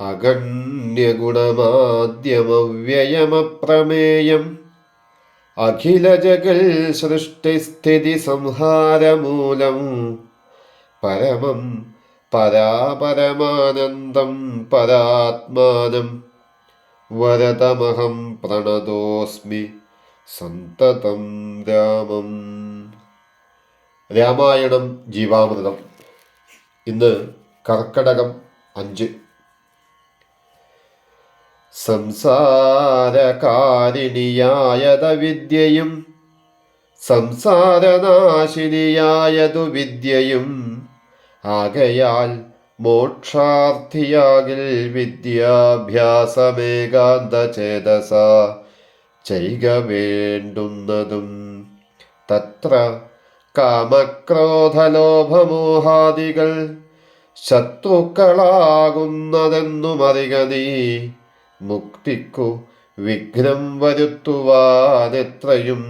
അഗണ്യഗുണമാദ്യമവ്യയമപ്രമേയം അഖിലജഗൽ സൃഷ്ടിസ്ഥിതി സംഹാരമൂലം. പരമം പരാപരമാനന്ദം പരാത്മാനം. വരതമഹം പ്രണതോസ്മി സന്തതം രാമം. രാമായണം ജീവാമൃതം. ഇന്ന് കർക്കടകം അഞ്ച്. സംസാരകാരിണിയായത വിദ്യയും സംസാരനാശിനിയായതു വിദ്യയും ആകയാൽ മോക്ഷാർത്ഥിയാകിൽ വിദ്യാഭ്യാസമേകാന്ത ചേതസ ചെയ്ക വേണ്ടുന്നതും. തത്ര കാമക്രോധലോഭമോഹാദികൾ ശത്രുക്കളാകുന്നതെന്നുമറിക നീ. മുക്തിക്കു വിഘ്നം വരുത്തുവാനെത്രയും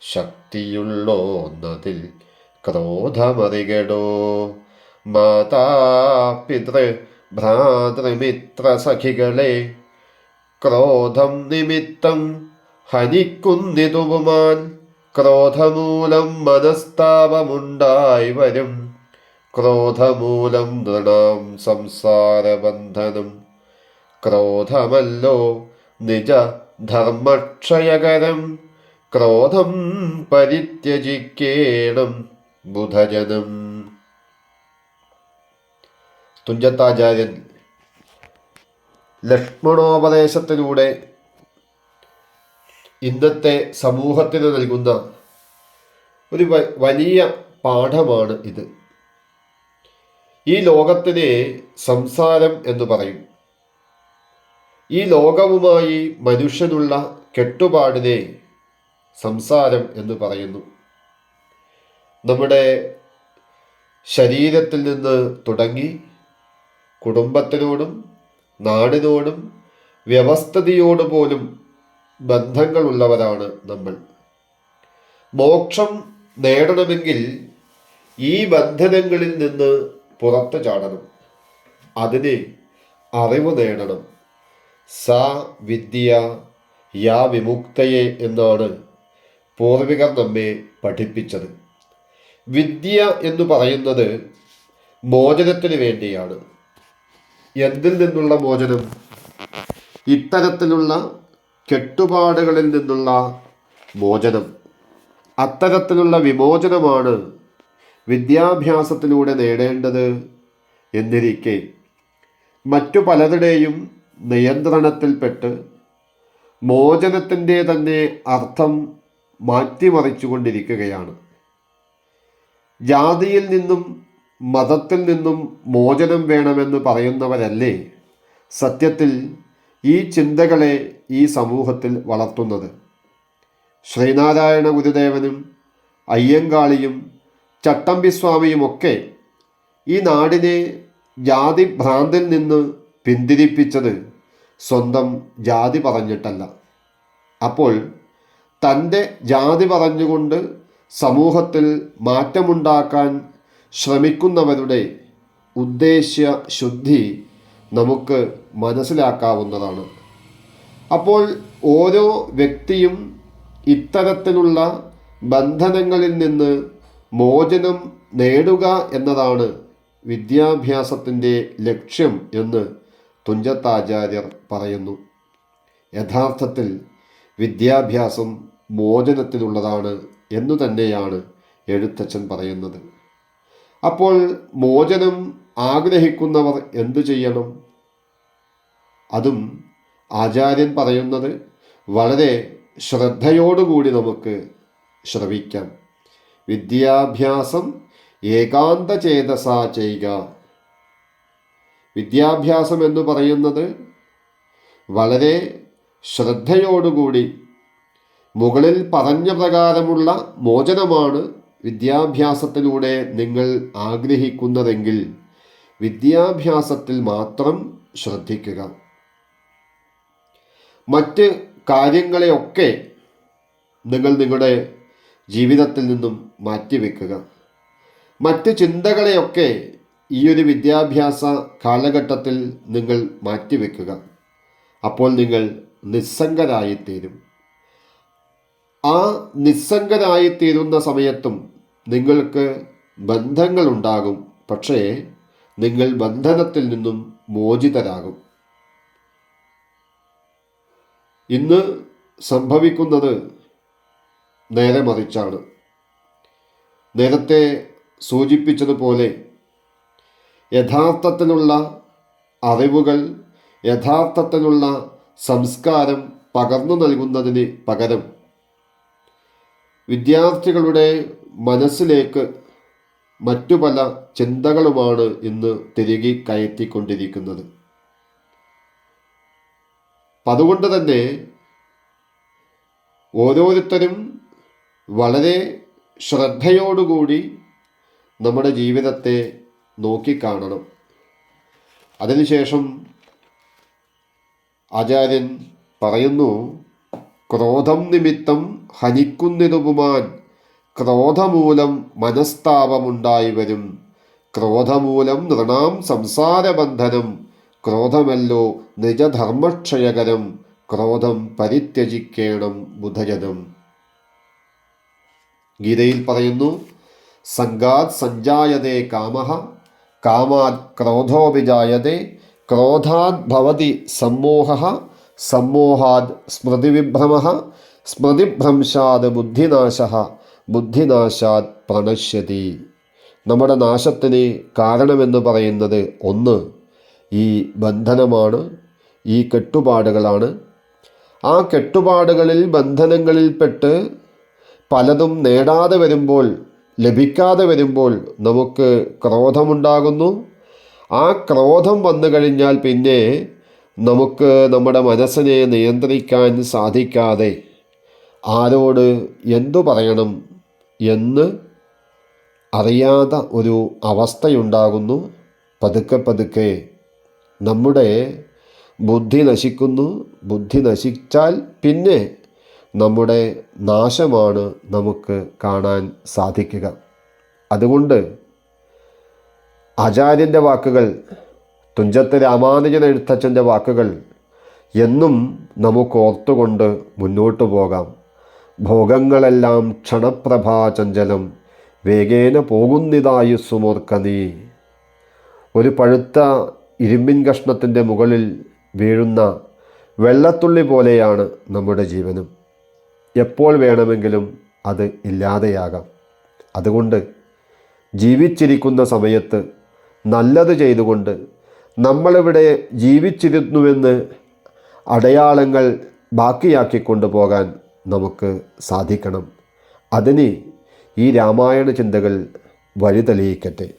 ശക്തിയുള്ളോന്നതിൽ ക്രോധമറികടോ? മാതാപിതൃ ഭ്രാതൃമിത്ര സഖികളെ ക്രോധം നിമിത്തം ഹനിക്കുന്നിതുമാൻ ക്രോധമൂലം മനസ്താപമുണ്ടായി വരും. ക്രോധമൂലം നൃണാം സംസാരബന്ധനം ക്രോധമല്ലോ നിജ ധർമ്മക്ഷയകരം ക്രോധം പരിത്യജിക്കേണം ബുധജനം. തുഞ്ചത്താചാര്യൻ ലക്ഷ്മണോപദേശത്തിലൂടെ ഇന്നത്തെ സമൂഹത്തിന് നൽകുന്ന ഒരു വലിയ പാഠമാണ് ഇത്. ഈ ലോകത്തിനെ സംസാരം എന്ന് പറയും. ഈ ലോകവുമായി മനുഷ്യനുള്ള കെട്ടുപാടിനെ സംസാരം എന്ന് പറയുന്നു. നമ്മുടെ ശരീരത്തിൽ നിന്ന് തുടങ്ങി കുടുംബത്തിനോടും നാടിനോടും വ്യവസ്ഥതയോട് പോലും ബന്ധങ്ങളുള്ളവരാണ് നമ്മൾ. മോക്ഷം നേടണമെങ്കിൽ ഈ ബന്ധനങ്ങളിൽ നിന്ന് പുറത്തു ചാടണം. അതിന് അറിവ് നേടണം. സ വിദ്യ യാ വിമുക്തയെ എന്നാണ് പൂർവികർ നമ്മെ പഠിപ്പിച്ചത്. വിദ്യ എന്ന് പറയുന്നത് മോചനത്തിന് വേണ്ടിയാണ്. എന്തിൽ നിന്നുള്ള മോചനം? ഇത്തരത്തിലുള്ള കെട്ടുപാടുകളിൽ നിന്നുള്ള മോചനം. അത്തരത്തിലുള്ള വിമോചനമാണ് വിദ്യാഭ്യാസത്തിലൂടെ നേടേണ്ടത് എന്നിരിക്കെ. മറ്റു പലരുടെയും നിയന്ത്രണത്തിൽപ്പെട്ട് മോചനത്തിന്റെ തന്നെ അർത്ഥം മാറ്റിമറിച്ചുകൊണ്ടിരിക്കുകയാണ്. ജാതിയിൽ നിന്നും മതത്തിൽ നിന്നും മോചനം വേണമെന്ന് പറയുന്നവരല്ലേ സത്യത്തിൽ ഈ ചിന്തകളെ ഈ സമൂഹത്തിൽ വളർത്തുന്നത്? ശ്രീനാരായണ ഗുരുദേവനും അയ്യങ്കാളിയും ചട്ടമ്പിസ്വാമിയുമൊക്കെ ഈ നാടിനെ ജാതി ഭ്രാന്തിൽ നിന്ന് പിന്തിരിപ്പിച്ചത് സ്വന്തം ജാതി പറഞ്ഞിട്ടല്ല. അപ്പോൾ തന്റെ ജാതി പറഞ്ഞുകൊണ്ട് സമൂഹത്തിൽ മാറ്റമുണ്ടാക്കാൻ ശ്രമിക്കുന്നവരുടെ ഉദ്ദേശ്യ ശുദ്ധി നമുക്ക് മനസ്സിലാക്കാവുന്നതാണ്. അപ്പോൾ ഓരോ വ്യക്തിയും ഇത്തരത്തിലുള്ള ബന്ധനങ്ങളിൽ നിന്ന് മോചനം നേടുക എന്നതാണ് വിദ്യാഭ്യാസത്തിന്റെ ലക്ഷ്യം എന്ന് തുഞ്ചത്താചാര്യർ പറയുന്നു. യഥാർത്ഥത്തിൽ വിദ്യാഭ്യാസം മോചനത്തിനുള്ളതാണ് എന്നു തന്നെയാണ് എഴുത്തച്ഛൻ പറയുന്നത്. അപ്പോൾ മോചനം ആഗ്രഹിക്കുന്നവർ എന്തു ചെയ്യണം? അതും ആചാര്യൻ പറയുന്നത് വളരെ ശ്രദ്ധയോടുകൂടി നമുക്ക് ശ്രവിക്കാം. വിദ്യാഭ്യാസം ഏകാന്തചേതസ ചെയ്യുക വിദ്യാഭ്യാസം എന്ന് പറയുന്നത് വളരെ ശ്രദ്ധയോടുകൂടി മുകളിൽ പറഞ്ഞ പ്രകാരമുള്ള മോചനമാണ് വിദ്യാഭ്യാസത്തിലൂടെ നിങ്ങൾ ആഗ്രഹിക്കുന്നതെങ്കിൽ വിദ്യാഭ്യാസത്തിൽ മാത്രം ശ്രദ്ധിക്കുക. മറ്റ് കാര്യങ്ങളെയൊക്കെ നിങ്ങൾ നിങ്ങളുടെ ജീവിതത്തിൽ നിന്നും മാറ്റിവെക്കുക. മറ്റ് ചിന്തകളെയൊക്കെ ഈ ഒരു വിദ്യാഭ്യാസ കാലഘട്ടത്തിൽ നിങ്ങൾ മാറ്റിവെക്കുക. അപ്പോൾ നിങ്ങൾ നിസ്സംഗരായിത്തീരും. ആ നിസ്സംഗരായിത്തീരുന്ന സമയത്തും നിങ്ങൾക്ക് ബന്ധങ്ങളുണ്ടാകും. പക്ഷേ നിങ്ങൾ ബന്ധനത്തിൽ നിന്നും മോചിതരാകും. ഇന്ന് സംഭവിക്കുന്നത് നേരെ മറിച്ചാണ്. നേരത്തെ സൂചിപ്പിച്ചതുപോലെ യഥാർത്ഥത്തിലുള്ള അറിവുകൾ യഥാർത്ഥത്തിലുള്ള സംസ്കാരം പകർന്നു നൽകുന്നതിന് പകരം വിദ്യാർത്ഥികളുടെ മനസ്സിലേക്ക് മറ്റു പല ചിന്തകളുമാണ് ഇന്ന് തിരികെ കയറ്റിക്കൊണ്ടിരിക്കുന്നത്. അതുകൊണ്ട് തന്നെ ഓരോരുത്തരും വളരെ ശ്രദ്ധയോടുകൂടി നമ്മുടെ ജീവിതത്തെ നോക്കിക്കാണണം. അതിനുശേഷം ആചാര്യൻ പറയുന്നു ക്രോധം നിമിത്തം ഹനിക്കുന്നിതുപുമാൻ ക്രോധമൂലം മനസ്താപമുണ്ടായി വരും. ക്രോധമൂലം നൃണാം സംസാരബന്ധനം. ക്രോധമല്ലോ നിജധർമ്മക്ഷയകരം. ക്രോധം പരിത്യജിക്കേണം ബുധജനം. ഗീതയിൽ പറയുന്നു സംഗാത് സഞ്ജായതേ കാമഃ കാമാത് ക്രോധോപിജായതേ ക്രോധാത് ഭവതി സമ്മോഹ സമ്മോഹാത് സ്മൃതിവിഭ്രമ സ്മൃതിഭ്രംശാത് ബുദ്ധിനാശ ബുദ്ധിനാശാത് പ്രണശ്യതി. നമ്മുടെ നാശത്തിന് കാരണമെന്ന് പറയുന്നത് ഒന്ന് ഈ ബന്ധനമാണ് ഈ കെട്ടുപാടുകളാണ്. ആ കെട്ടുപാടുകളിൽ ബന്ധനങ്ങളിൽപ്പെട്ട് പലതും നേടാതെ വരുമ്പോൾ ലഭിക്കാതെ വരുമ്പോൾ നമുക്ക് ക്രോധമുണ്ടാകുന്നു. ആ ക്രോധം വന്നു കഴിഞ്ഞാൽ പിന്നെ നമുക്ക് നമ്മുടെ മനസ്സിനെ നിയന്ത്രിക്കാൻ സാധിക്കാതെ ആരോട് എന്തു പറയണം എന്ന് അറിയാത്ത ഒരു അവസ്ഥയുണ്ടാകുന്നു. പതുക്കെ പതുക്കെ നമ്മുടെ ബുദ്ധി നശിക്കുന്നു. ബുദ്ധി നശിച്ചാൽ പിന്നെ നമ്മുടെ നാശമാണ് നമുക്ക് കാണാൻ സാധിക്കുക. അതുകൊണ്ട് ആചാര്യന്റെ വാക്കുകൾ തുഞ്ചത്ത് രാമാനുജൻ എഴുത്തച്ഛന്റെ വാക്കുകൾ എന്നും നമുക്ക് ഓർത്തുകൊണ്ട് മുന്നോട്ടു പോകാം. ഭോഗങ്ങളെല്ലാം ക്ഷണപ്രഭാചഞ്ചലം വേഗേന പോകുന്നിതായുസ്സുമോർക്ക നീ. ഒരു പഴുത്ത ഇരുമ്പിൻ കഷ്ണത്തിന്റെ മുകളിൽ വീഴുന്ന വെള്ളത്തുള്ളി പോലെയാണ് നമ്മുടെ ജീവനും. എപ്പോൾ വേണമെങ്കിലും അത് ഇല്ലാതെയാകാം. അതുകൊണ്ട് ജീവിച്ചിരിക്കുന്ന സമയത്ത് നല്ലത് ചെയ്തുകൊണ്ട് നമ്മളിവിടെ ജീവിച്ചിരുന്നുവെന്ന് അടയാളങ്ങൾ ബാക്കിയാക്കിക്കൊണ്ട് പോകാൻ നമുക്ക് സാധിക്കണം. അതിന് ഈ രാമായണ ചിന്തകൾ വഴി തെളിയിക്കട്ടെ